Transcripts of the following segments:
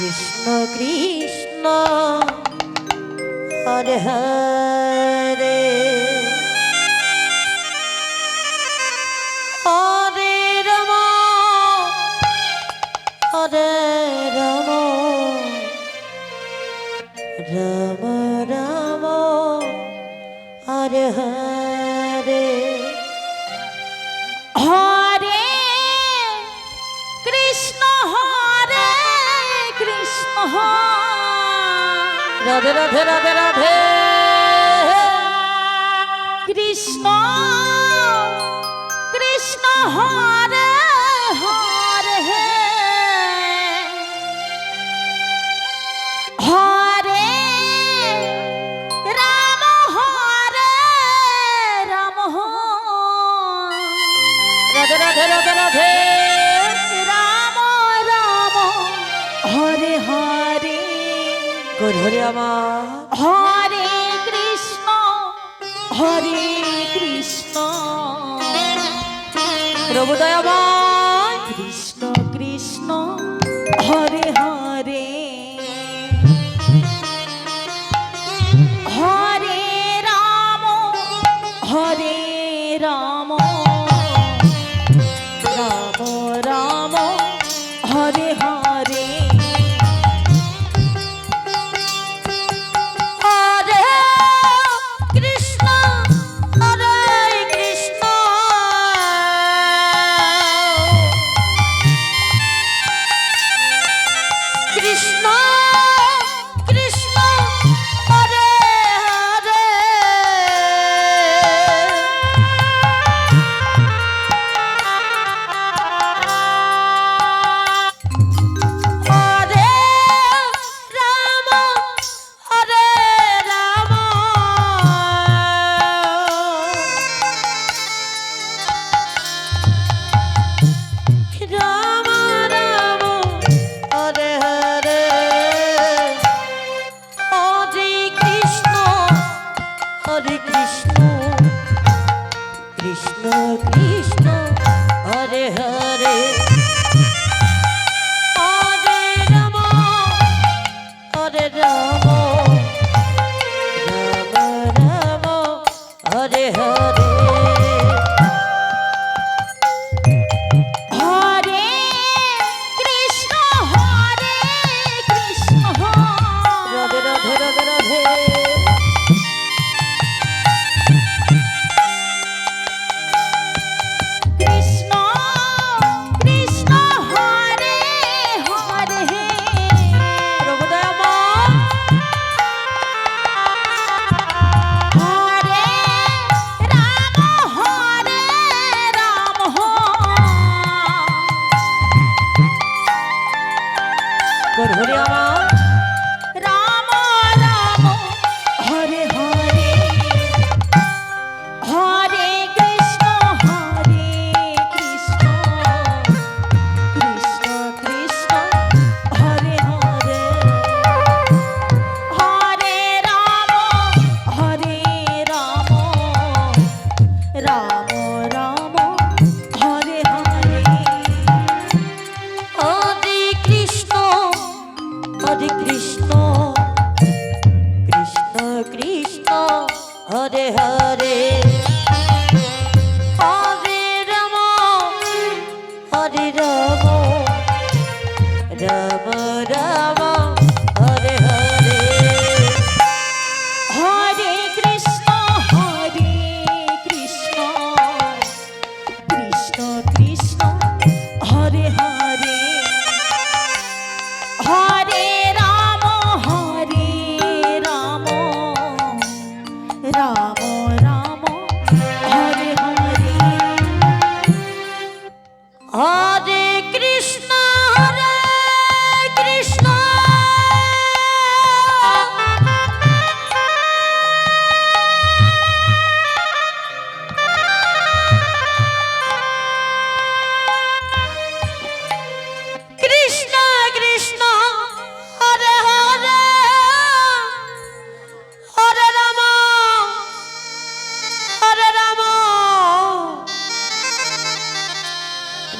কৃষ্ণ কৃষ্ণ হরে হরে। হরে রম হরে রম রম রাম হরে হরে। রাধে রাধে রাধে রাধে। কৃষ্ণ কৃষ্ণ হরে ঠাকুর হরে আমা হরে কৃষ্ণ হরে কৃষ্ণ। প্রভুদয় আমা No.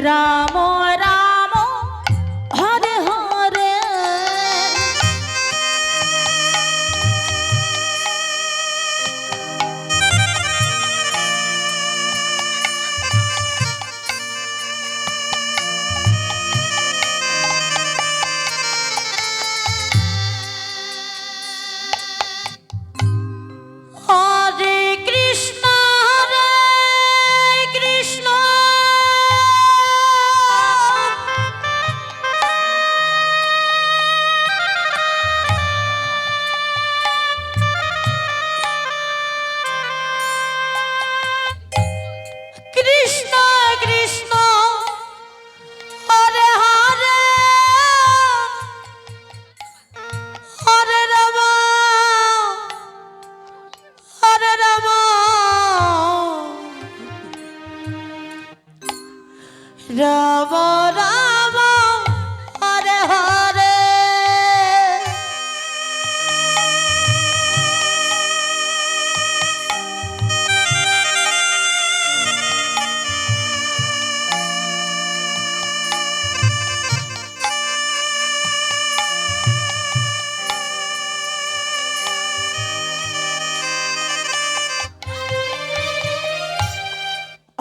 Ramón. Rava, Rava.